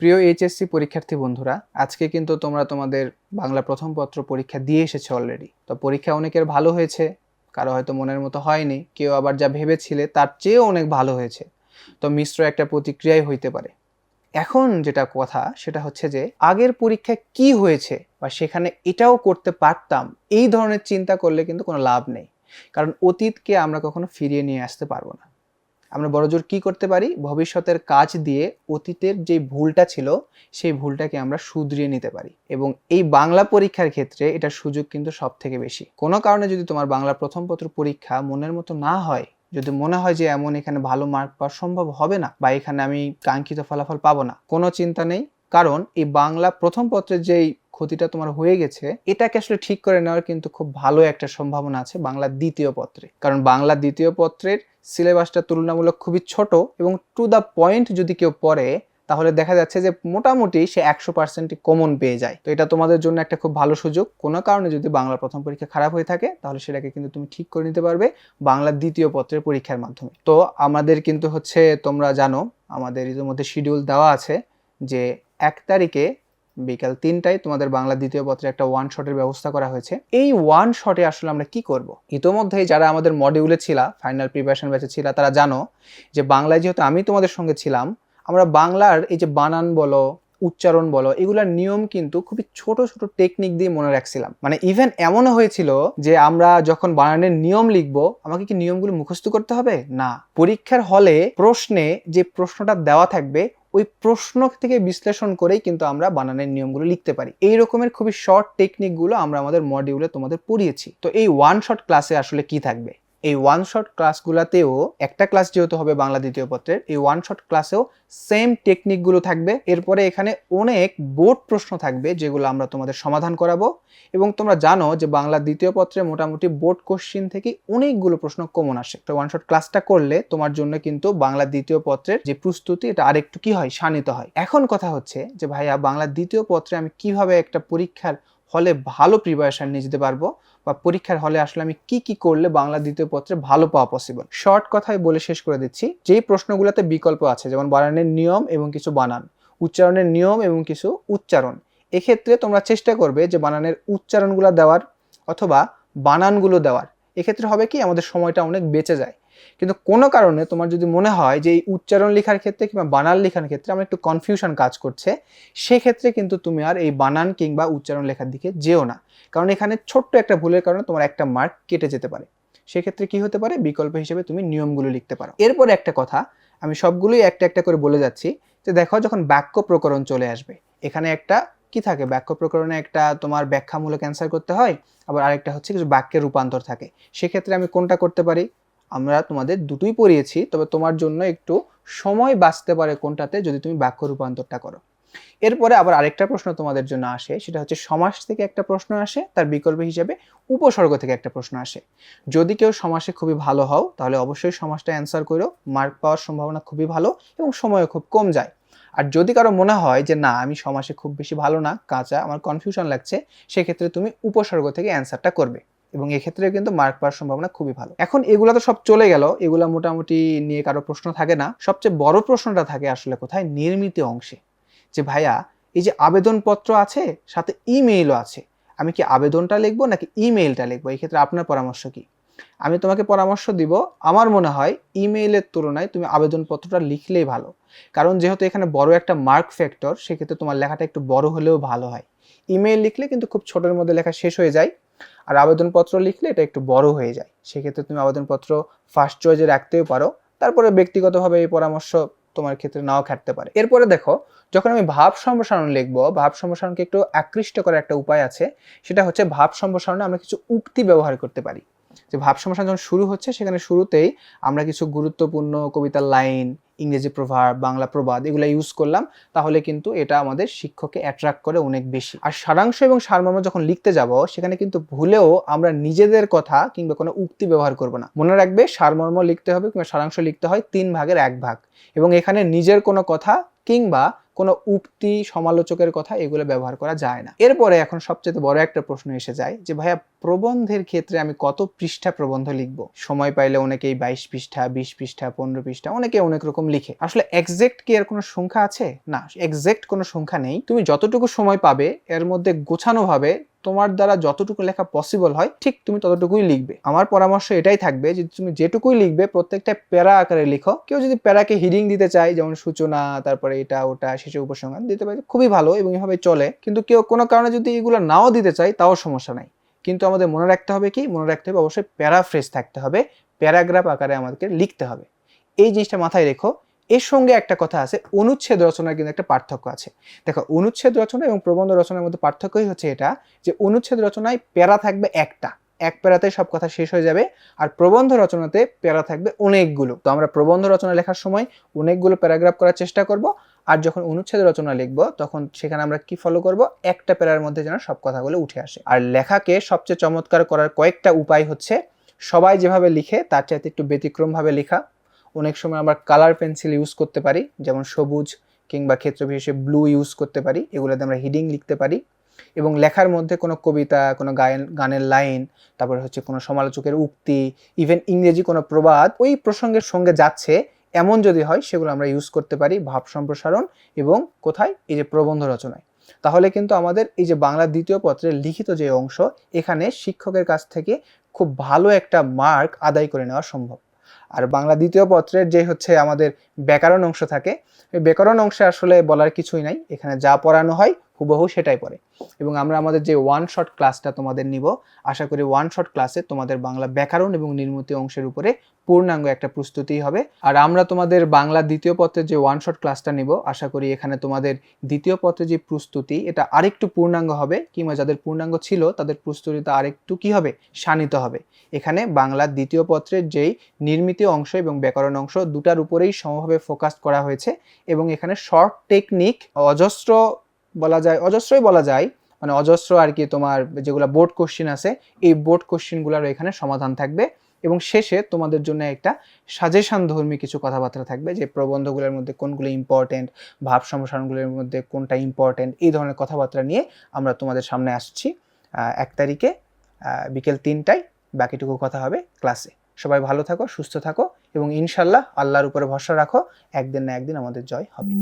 প্রিয় এইচএসসি পরীক্ষার্থী বন্ধুরা, আজকে কিন্তু তোমরা তোমাদের বাংলা প্রথম পত্র পরীক্ষা দিয়ে এসেছ অলরেডি তো পরীক্ষা অনেকের ভালো হয়েছে, কারও হয়তো মনের মতো হয়নি, কেউ আবার যা ভেবেছিলে তার চেয়েও অনেক ভালো হয়েছে। তো মিশ্র একটা প্রতিক্রিয়াই হইতে পারে। এখন যেটা কথা, সেটা হচ্ছে যে, আগের পরীক্ষায় কি হয়েছে বা সেখানে এটাও করতে পারতাম, এই ধরনের চিন্তা করলে কিন্তু কোনো লাভ নেই। কারণ অতীতকে আমরা কখনো ফিরিয়ে নিয়ে আসতে পারব না। আমরা বড়জোর কি করতে পারি? ভবিষ্যতের কাজ দিয়ে অতীতের যে ভুলটা ছিল, সেই ভুলটাকে আমরা শুধরিয়ে নিতে পারি। এবং এই বাংলা পরীক্ষার ক্ষেত্রে এটার সুযোগ কিন্তু সব থেকে বেশি। কোনো কারণে যদি তোমার বাংলা প্রথম পত্র পরীক্ষা মনের মতো না হয়, যদি মনে হয় যে এমন এখানে ভালো মার্ক পাওয়া সম্ভব হবে না, বা এখানে আমি কাঙ্ক্ষিত ফলাফল পাবো না, কোনো চিন্তা নেই। কারণ এই বাংলা প্রথম পত্রের যেই ক্ষতিটা তোমার হয়ে গেছে, এটাকে আসলে ঠিক করে নেওয়ার কিন্তু খুব ভালো একটা সম্ভাবনা আছে বাংলা দ্বিতীয় পত্রে। কারণ বাংলা দ্বিতীয় পত্রের সিলেবাসটা তুলনামূলক খুবই ছোট এবং টু দ্য পয়েন্ট যদি কেউ পড়ে, তাহলে দেখা যাচ্ছে যে মোটামুটি সে একশো পার্সেন্টই কমন পেয়ে যায়। তো এটা তোমাদের জন্য একটা খুব ভালো সুযোগ। কোনো কারণে যদি বাংলা প্রথম পরীক্ষা খারাপ হয়ে থাকে, তাহলে সেটাকে কিন্তু তুমি ঠিক করে নিতে পারবে বাংলা দ্বিতীয় পত্রের পরীক্ষার মাধ্যমে। তো আমাদের কিন্তু হচ্ছে, তোমরা জানো, আমাদের ইতিমধ্যে শিডিউল দেওয়া আছে যে এক তারিখে বিকাল তিনটায় তোমাদের বাংলা দ্বিতীয় পত্রে একটা ওয়ান শটের ব্যবস্থা করা হয়েছে। এই ওয়ান শটে আসলে আমরা কি করব? ইতোমধ্যেই যারা আমাদের মডিউলে ছিল ফাইনাল প্রিপারেশন ব্যাচে ছিল, তারা জানো যে বাংলায় যেহেতু আমি তোমাদের সঙ্গে ছিলাম, আমরা বাংলার এই যে বানান বলো, উচ্চারণ বলো, এগুলার নিয়ম কিন্তু খুবই ছোট ছোট টেকনিক দিয়ে মনে রাখছিলাম। মানে ইভেন এমনও হয়েছিল যে আমরা যখন বানানের নিয়ম লিখব, আমাকে কি নিয়মগুলো মুখস্থ করতে হবে? না। পরীক্ষার হলে প্রশ্নে যে প্রশ্নটা দেওয়া থাকবে ওই প্রশ্ন থেকে বিশ্লেষণ করেই কিন্তু আমরা বানানের নিয়মগুলো লিখতে পারি। এই রকমের খুবই শর্ট টেকনিকগুলো আমরা আমাদের মডিউলে তোমাদের পড়িয়েছি। তো এই ওয়ান শর্ট ক্লাসে আসলে কি থাকবে? এই ওয়ান শট ক্লাসগুলোতেও একটা ক্লাস যেহেতু হবে বাংলা দ্বিতীয় পত্রের, এই ওয়ান শট ক্লাসেও সেম টেকনিকগুলো থাকবে। এরপরে এখানে অনেক বোর্ড প্রশ্ন থাকবে যেগুলো আমরা তোমাদের সমাধান করাবো। এবং তোমরা জানো যে বাংলা দ্বিতীয় পত্রে মোটামুটি বোর্ড কোশ্চিন থেকে অনেকগুলো প্রশ্ন কমন আসে। তো ওয়ান শট ক্লাসটা করলে তোমার জন্য কিন্তু বাংলা দ্বিতীয় পত্রের যে প্রস্তুতি, এটা আরেকটু কি হয়? শানিত হয়। এখন কথা হচ্ছে যে, ভাইয়া, বাংলা দ্বিতীয় পত্রে আমি কীভাবে একটা পরীক্ষার হলে ভালো প্রিপারেশান নিয়ে যেতে পারব বা পরীক্ষার হলে আসলে আমি কি কি করলে বাংলা দ্বিতীয় পত্রে ভালো পাওয়া পসিবল শর্ট কথায় বলে শেষ করে দিচ্ছি। যেই প্রশ্নগুলোতে বিকল্প আছে, যেমন বানানের নিয়ম এবং কিছু বানান, উচ্চারণের নিয়ম এবং কিছু উচ্চারণ, এক্ষেত্রে তোমরা চেষ্টা করবে যে বানানের উচ্চারণগুলো দেওয়ার অথবা বানানগুলো দেওয়ার। এক্ষেত্রে হবে কি আমাদের সময়টা অনেক বেঁচে যায়। কিন্তু কোনো কারণে তোমার যদি মনে হয় যে এই উচ্চারণ লেখার ক্ষেত্রে কিংবা বানান লেখার ক্ষেত্রে আমার একটু কনফিউশন কাজ করছে, সেক্ষেত্রে কিন্তু তুমি আর এই বানান কিংবা উচ্চারণ লেখার দিকে যেও না। কারণ এখানে ছোট্ট একটা ভুলের কারণে তোমার একটা মার্ক কেটে যেতে পারে। সেক্ষেত্রে কি হতে পারে? বিকল্প হিসেবে তুমি নিয়মগুলো লিখতে পারো। এরপরে একটা কথা, আমি সবগুলোই একটা একটা করে বলে যাচ্ছি যে দেখো যখন বাক্য প্রকরণ চলে আসবে, এখানে একটা কি থাকে? বাক্য প্রকরণে একটা তোমার ব্যাখ্যামূলক অ্যান্সার করতে হয়, আবার আরেকটা হচ্ছে কিছু বাক্যের রূপান্তর থাকে। সেক্ষেত্রে আমি কোনটা করতে পারি? আমরা তোমাদের দুটোই পড়িয়েছি, তবে তোমার জন্য একটু সময় বাঁচতে পারে কোনটাতে যদি তুমি বাক্য রূপান্তরটা করো। এরপরে আবার আরেকটা প্রশ্ন তোমাদের জন্য আসে, সেটা হচ্ছে সমাস থেকে একটা প্রশ্ন আসে, তার বিকল্প হিসেবে উপসর্গ থেকে একটা প্রশ্ন আসে। যদি কেউ সমাসে খুবই ভালো হও, তাহলে অবশ্যই সমাসটা অ্যান্সার করো মার্ক পাওয়ার সম্ভাবনা খুবই ভালো এবং সময়ও খুব কম যায়। আর যদি কারও মনে হয় যে, না, আমি সমাসে খুব বেশি ভালো না, কাঁচা, আমার কনফিউশন লাগছে, সেক্ষেত্রে তুমি উপসর্গ থেকে অ্যান্সারটা করবে। এবং এক্ষেত্রে কিন্তু মার্ক পাওয়ার সম্ভাবনা খুবই ভালো। এখন এগুলো তো সব চলে গেল, এগুলো মোটামুটি নিয়ে কারও প্রশ্ন থাকে না। সবচেয়ে বড় প্রশ্নটা থাকে আসলে কোথায়? নির্মিত অংশে। যে, ভাইয়া, এই যে আবেদনপত্র আছে, সাথে ইমেইলও আছে। আমি কি আবেদনটা লিখব নাকি ইমেইলটা লিখব? এই ক্ষেত্রে আপনার পরামর্শ কি? আমি তোমাকে পরামর্শ দিব, আমার মনে হয় ইমেইলের তুলনায় তুমি আবেদনপত্রটা লিখলেই ভালো। কারণ যেহেতু এখানে বড় একটা মার্ক ফ্যাক্টর সেক্ষেত্রে তোমার লেখাটা একটু বড় হলেও ভালো হয়। ইমেইল লিখলে কিন্তু খুব ছোটোর মধ্যে লেখা শেষ হয়ে যায়, আর আবেদনপত্র লিখলে এটা একটু বড় হয়ে যায়। সেক্ষেত্রে তুমি আবেদনপত্র ফার্স্ট চয়েজে রাখতেও পারো, তারপরে ব্যক্তিগতভাবে এই পরামর্শ তোমার ক্ষেত্রে নাও খাটতে পারে। এরপরে দেখো, যখন আমি ভাব সম্প্রসারণ লিখব, ভাব সম্প্রসারণকে একটু আকৃষ্ট করার একটা উপায় আছে, সেটা হচ্ছে ভাব সম্প্রসারণে আমরা কিছু উক্তি ব্যবহার করতে পারি। যে ভাব সম্প্রসারণ যখন শুরু হচ্ছে, সেখানে শুরুতেই আমরা কিছু গুরুত্বপূর্ণ কবিতার লাইন, ইংরেজি প্রভাব, বাংলা প্রবাদ এগুলো ইউজ করলাম, তাহলে কিন্তু এটা আমাদের শিক্ষককে অ্যাট্রাক্ট করে অনেক বেশি। আর সারাংশ এবং সারমর্ম যখন লিখতে যাব, সেখানে কিন্তু ভুলেও আমরা নিজেদের কথা কিংবা কোনো উক্তি ব্যবহার করব না। মনে রাখবে, সারমর্ম লিখতে হবে কিংবা সারাংশ লিখতে হয় তিন ভাগের এক ভাগ। এবং এখানে নিজের কোনো কথা কিংবা কোনো উক্তি সমালোচকের কথা এগুলো ব্যবহার করা যায় না। এরপরে এখন সবচেয়ে বড় একটা প্রশ্ন এসে যায় যে, ভাইয়া, প্রবন্ধের ক্ষেত্রে আমি কত পৃষ্ঠা প্রবন্ধ লিখব? সময় পাইলে অনেকেই বাইশ পৃষ্ঠা, বিশ পৃষ্ঠা, পনেরো পৃষ্ঠা অনেকে অনেক রকম লিখে। আসলে এক্সাক্ট কি এর কোনো সংখ্যা আছে? না এক্সাক্ট কোনো সংখ্যা নেই। তুমি যতটুকু সময় পাবে, এর মধ্যে গোছানো ভাবে তোমার দ্বারা যতটুকু লেখা পসিবল হয়, ঠিক তুমি ততটুকুই লিখবে। আমার পরামর্শ এটাই থাকবে যে তুমি যেটুকুই লিখবে, প্রত্যেকটা প্যারা আকারে লিখো। কেউ যদি প্যারাকে হিডিং দিতে চায়, যেমন সূচনা, তারপরে এটা, ওটা শেষে উপসংহার, দিতে পারে। খুবই ভালো এবং এভাবে চলে। কিন্তু কেউ কোনো কারণে যদি এগুলো নাও দিতে চায়, তাও সমস্যা নাই। কিন্তু আমাদের মনে রাখতে হবে কি? মনে রাখতে হবে অবশ্যই প্যারাফ্রেজ থাকতে হবে। প্যারাগ্রাফ আকারে আমাদেরকে লিখতে হবে। এই জিনিসটা মাথায় রেখো এর সঙ্গে একটা কথা আছে, অনুচ্ছেদ রচনার কিন্তু একটা পার্থক্য আছে। দেখো, অনুচ্ছেদ রচনা এবং প্রবন্ধ রচনার মধ্যে পার্থক্যই হচ্ছে এটা যে, অনুচ্ছেদ রচনায় প্যারা থাকবে একটা। এক প্যারাতে সব কথা শেষ হয়ে যাবে আর প্রবন্ধ রচনাতে প্যারা থাকবে অনেকগুলো। তো আমরা প্রবন্ধ রচনা লেখার সময় অনেকগুলো প্যারাগ্রাফ করার চেষ্টা করব আর যখন অনুচ্ছেদ রচনা লিখব, তখন সেখানে আমরা কি ফলো করব? একটা প্যারার মধ্যে যেন সব কথাগুলো উঠে আসে। আর লেখাকে সবচেয়ে চমৎকার করার কয়েকটা উপায় হচ্ছে, সবাই যেভাবে লিখে তার চাইতে একটু ব্যতিক্রমভাবে লেখা। অনেক সময় আমরা কালার পেন্সিল ইউজ করতে পারি, যেমন সবুজ কিংবা ক্ষেত্র বিশেষে ব্লু ইউজ করতে পারি, এগুলোতে আমরা হিডিং লিখতে পারি এবং লেখার মধ্যে কোনো কবিতা, কোনো গায়ন, গানের লাইন তারপরে হচ্ছে কোনো সমালোচকের উক্তি ইভেন ইংরেজি কোনো প্রবাদ, ওই প্রসঙ্গের সঙ্গে যাচ্ছে, এমন যদি হয় সেগুলো আমরা ইউজ করতে পারি ভাব সম্প্রসারণ এবং কোথায়? এই যে প্রবন্ধ রচনায়। তাহলে কিন্তু আমাদের এই যে বাংলা দ্বিতীয় পত্রের লিখিত যে অংশ, এখানে শিক্ষকের কাছ থেকে খুব ভালো একটা মার্ক আদায় করে নেওয়া সম্ভব। আর বাংলা দ্বিতীয় পত্রের যে হচ্ছে আমাদের ব্যাকরণ অংশ থাকে, এই ব্যাকরণ অংশে আসলে বলার কিছুই নাই। এখানে যা পড়ানো হয় হুবহু সেটাই পড়ে। এবং আমরা আমাদের যে ওয়ান শট ক্লাসটা তোমাদের নিব, আশা করি ওয়ান শট ক্লাসে তোমাদের বাংলা ব্যাকরণ এবং নির্মিত অংশের উপরে পূর্ণাঙ্গ একটা প্রস্তুতি হবে। আর আমরা তোমাদের বাংলা দ্বিতীয় পত্রের যে ওয়ান শট ক্লাসটা নিব, আশা করি এখানে তোমাদের দ্বিতীয় পত্রের যে প্রস্তুতি, এটা আরেকটু পূর্ণাঙ্গ হবে, কিংবা যাদের পূর্ণাঙ্গ ছিল তাদের প্রস্তুতিটা আরেকটু কি হবে? শানিত হবে। এখানে বাংলা দ্বিতীয় পত্রের যেই নির্মিত অংশ এবং ব্যাকরণ অংশ দুটার উপরেই সমভাবে ফোকাস করা হয়েছে এবং এখানে শর্ট টেকনিক অজস্র বলা যায়, অজস্রই বলা যায় মানে অজস্র আর কি তোমার যেগুলো বোর্ড কোশ্চিন আছে, এই বোর্ড কোশ্চিনগুলোর এখানে সমাধান থাকবে এবং শেষে তোমাদের জন্য একটা সাজেশন ধর্মী কিছু কথাবার্তা থাকবে যে প্রবন্ধগুলোর মধ্যে কোনগুলো ইম্পর্টেন্ট ভাব সম্প্রসারণগুলোর মধ্যে কোনটা ইম্পর্টেন্ট এই ধরনের কথাবার্তা নিয়ে আমরা তোমাদের সামনে আসছি এক তারিখে বিকেল তিনটায়। বাকিটুকু কথা হবে ক্লাসে সবাই ভালো থাকো, সুস্থ থাকো এবং ইনশাল্লাহ আল্লাহর উপরে ভরসা রাখো, একদিন না একদিন আমাদের জয় হবে।